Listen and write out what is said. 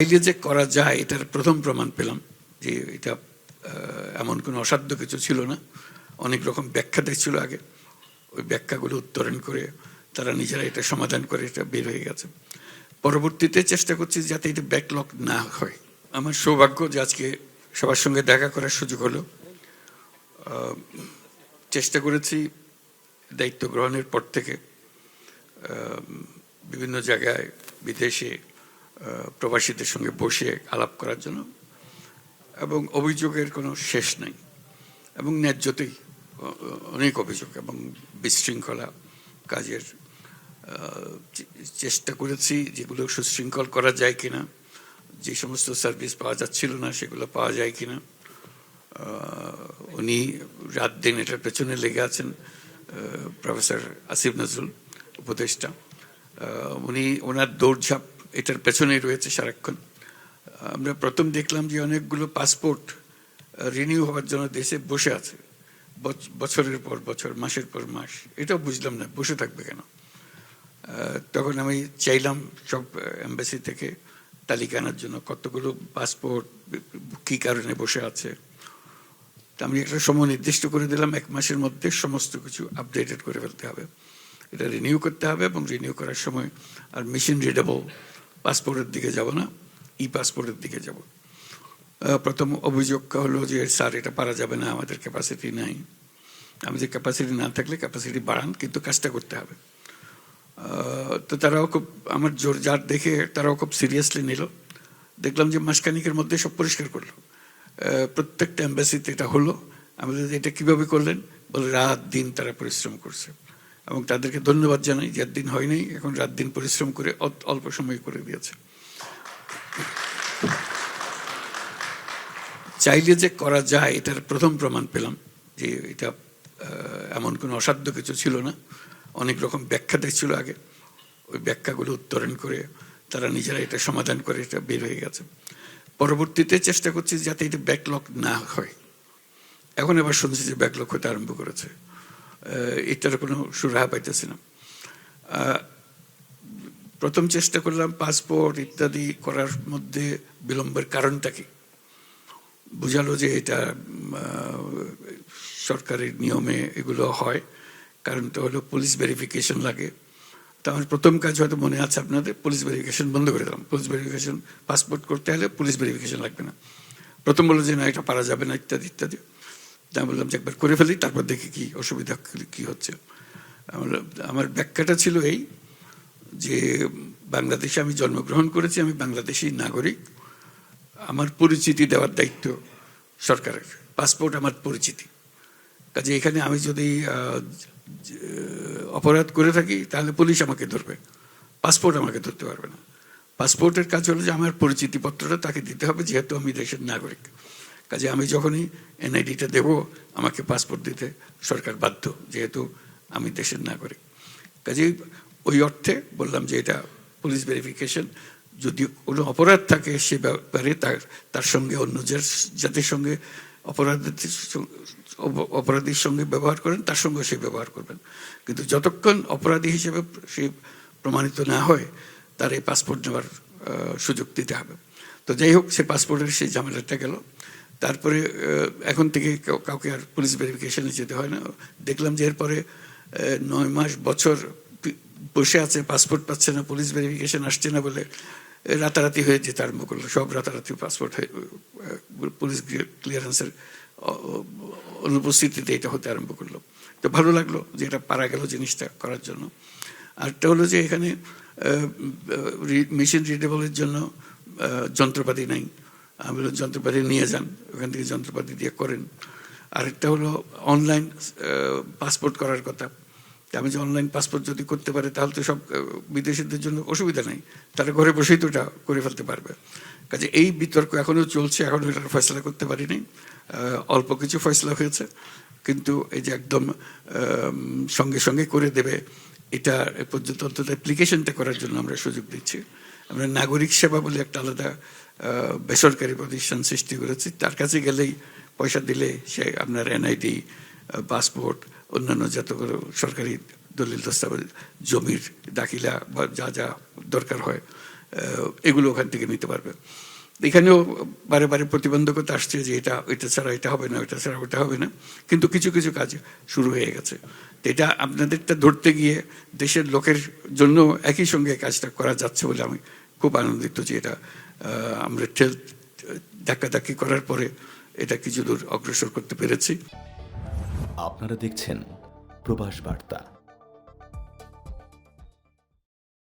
চাইলে যে করা যায়, এটার প্রথম প্রমাণ পেলাম যে এটা এমন কোনো অসাধ্য কিছু ছিল না। অনেক রকম ব্যাখ্যা দেখছিল আগে। ওই ব্যাখ্যাগুলো উত্তরণ করে তারা নিজেরা এটা সমাধান করে, এটা বের হয়ে গেছে। পরবর্তীতে চেষ্টা করছি যাতে এটা ব্যাকলগ না হয়। আমার সৌভাগ্য যে আজকে সবার সঙ্গে দেখা করার সুযোগ হলো। চেষ্টা করেছি দায়িত্ব গ্রহণের পর থেকে বিভিন্ন জায়গায় বিদেশে প্রবাসীদের সঙ্গে বসে আলাপ করার জন্য, এবং অভিযোগের কোনো শেষ নাই, এবং ন্যায্যতেই অনেক অভিযোগ এবং বিশৃঙ্খলা কাজের চেষ্টা করেছি যেগুলো সুশৃঙ্খল করা যায় কিনা, যে সমস্ত সার্ভিস পাওয়া যাচ্ছিল না সেগুলো পাওয়া যায় কিনা উনি রাত দিন এটার পেছনে লেগে আছেন প্রফেসর আসিফ নজরুল, উপদেষ্টা উনি ওনার দৌড়ঝাঁপ এটার পেছনেই রয়েছে সারাক্ষণ। আমরা প্রথম দেখলাম যে অনেকগুলো পাসপোর্ট রিনিউ হওয়ার জন্য দেশে বসে আছে। বছ- বছরের পর বছর, মাসের পর মাস, এটাও বুঝলাম না, বসে থাকবে কেন? তখন আমি চাইলাম সব এম্বাসি থেকে তালিকা আনার জন্য, কতগুলো পাসপোর্ট, কী কারণে বসে আছে। তা আমি একটা সময় নির্দিষ্ট করে দিলাম, এক মাসের মধ্যে সমস্ত কিছু আপডেটেড করে ফেলতে হবে। এটা রিনিউ করতে হবে এবং রিনিউ করার সময় আর মেশিন রিডেবল পাসপোর্টের দিকে যাব না ই পাসপোর্টের দিকে যাব। প্রথম অভিযোগ হলো যে, স্যার, এটা পারা যাবে না, আমাদের ক্যাপাসিটি নাই। আমাদের ক্যাপাসিটি না থাকলে ক্যাপাসিটি বাড়ান, কিন্তু কাজটা করতে হবে। তো তারাও খুব, আমার জোর জার দেখে তারাও খুব সিরিয়াসলি নিল। দেখলাম যে মাসখানিকের মধ্যে সব পরিষ্কার করল। প্রত্যেকটা এম্বাসিতে এটা হলো। আমাদের এটা কীভাবে করলেন? বলে, রাত দিন তারা পরিশ্রম করছে। এবং তাদেরকে ধন্যবাদ জানাই যে দিন হয়নি এখন রাত দিন পরিশ্রম করে অল্প সময় করে দিয়েছে। চাইলে যে করা যায়, এটার প্রথম প্রমাণ পেলাম যে এটা এমন কোনো অসাধ্য কিছু ছিল না। অনেক রকম ব্যাখ্যা দেখছিল আগে। ওই ব্যাখ্যাগুলো উত্তরণ করে তারা নিজেরা এটা সমাধান করে, এটা বের হয়ে গেছে। পরবর্তীতে চেষ্টা করছি যাতে এটা ব্যাকলগ না হয়। এখন এবার শুনছি যে ব্যাকলগ হতে আরম্ভ করেছে। এটার কোনো সুরাহা পাইতেছি না প্রথম চেষ্টা করলাম পাসপোর্ট ইত্যাদি করার মধ্যে বিলম্বের কারণটা কি? বোঝালো যে এটা সরকারের নিয়মে এগুলো হয়। কারণটা হলো পুলিশ ভেরিফিকেশন লাগে। তো আমার প্রথম কাজ হয়তো মনে আছে আপনাদের, পুলিশ ভেরিফিকেশন বন্ধ করে দিলাম। পুলিশ ভেরিফিকেশন, পাসপোর্ট করতে হলে পুলিশ ভেরিফিকেশন লাগবে না। প্রথম বলল যে না, এটা পারা যাবে না, ইত্যাদি ইত্যাদি। তা বললাম যে একবার করে ফেলি, তারপর দেখি কি অসুবিধা কি- কি হচ্ছে। আমার আমার ব্যাখ্যাটা ছিল এই যে বাংলাদেশে আমি জন্মগ্রহণ করেছি, আমি বাংলাদেশি নাগরিক। আমার পরিচিতি দেওয়ার দায়িত্ব সরকারের, পাসপোর্ট আমার পরিচিতি। কাজে এখানে আমি যদি অপরাধ করে থাকি, তাহলে পুলিশ আমাকে ধরবে, পাসপোর্ট আমাকে ধরতে পারবে না। পাসপোর্টের কাজ হলো যে আমার পরিচিতিপত্রটা তাকে দিতে হবে, যেহেতু আমি দেশের নাগরিক। কাজে আমি যখনই এনআইডিটা দেব, আমাকে পাসপোর্ট দিতে সরকার বাধ্য, যেহেতু আমি দেশের নাগরিক। কাজেই ওই অর্থে বললাম যে এটা পুলিশ ভেরিফিকেশন যদি কোনো অপরাধ থাকে সে ব্যাপারে তার তার সঙ্গে অন্য যাদের সঙ্গে অপরাধের অপরাধীর সঙ্গে ব্যবহার করেন, তার সঙ্গে সে ব্যবহার করবেন। কিন্তু যতক্ষণ অপরাধী হিসেবে সে প্রমাণিত না হয়, তার এই পাসপোর্ট নেওয়ার সুযোগ দিতে হবে। তো যাই হোক, সে পাসপোর্টের সেই ঝামেলাটা গেল। তারপরে এখন থেকে কাউকে আর পুলিশ ভেরিফিকেশনে যেতে হয় না। দেখলাম যে এরপরে নয় মাস বছর বসে আছে পাসপোর্ট পাচ্ছে না পুলিশ ভেরিফিকেশন আসছে না বলে রাতারাতি হয়ে যেতে আরম্ভ করল। সব রাতারাতি পাসপোর্ট হয়ে পুলিশ ক্লিয়ারেন্সের অনুপস্থিতিতে এটা হতে আরম্ভ করল। তো ভালো লাগল যে এটা পারা গেল জিনিসটা করার জন্য। আরেকটা হলো যে এখানে মেশিন রিডেবলের জন্য যন্ত্রপাতি নাই। আমি যন্ত্রপাতি নিয়ে যান, ওখান থেকে যন্ত্রপাতি দিয়ে করেন। আরেকটা হলো অনলাইন পাসপোর্ট করার কথা। আমি যে অনলাইন পাসপোর্ট যদি করতে পারে, তাহলে তো সব বিদেশিদের জন্য অসুবিধা নেই। তারা ঘরে বসেই তো এটা করে ফেলতে পারবে। কাজে এই বিতর্ক এখনও চলছে এখনও এটার ফয়সলা করতে পারিনি। অল্প কিছু ফয়সলা হয়েছে, কিন্তু এই যে একদম সঙ্গে সঙ্গে করে দেবে, এটা পর্যন্ত অন্তত অ্যাপ্লিকেশনটা করার জন্য আমরা সুযোগ দিচ্ছি। আমরা নাগরিক সেবা বলে একটা আলাদা বেসরকারি প্রতিষ্ঠান সৃষ্টি করেছি। তার কাছে গেলেই পয়সা দিলে সে আপনার এনআইডি পাসপোর্ট, অন্যান্য যতগুলো সরকারি দলিল দস্তাবেজ, জমির দাখিলা বা যা যা দরকার হয় এগুলো ওখান থেকে নিতে পারবে। এখানেও বারে বারে প্রতিবন্ধকতা আসছে যে এটা এটা ছাড়া এটা হবে না এটা ছাড়া ওটা হবে না। কিন্তু কিছু কিছু কাজ শুরু হয়ে গেছে। এটা আপনাদেরটা ধরতে গিয়ে দেশের লোকের জন্য একই সঙ্গে কাজটা করা যাচ্ছে বলে আমি খুব আনন্দিত যে এটা আমরা ঠেল ধাক্কাধাক্কি করার পরে এটা কিছু দূর অগ্রসর করতে পেরেছি। আপনারা দেখছেন প্রবাস বার্তা।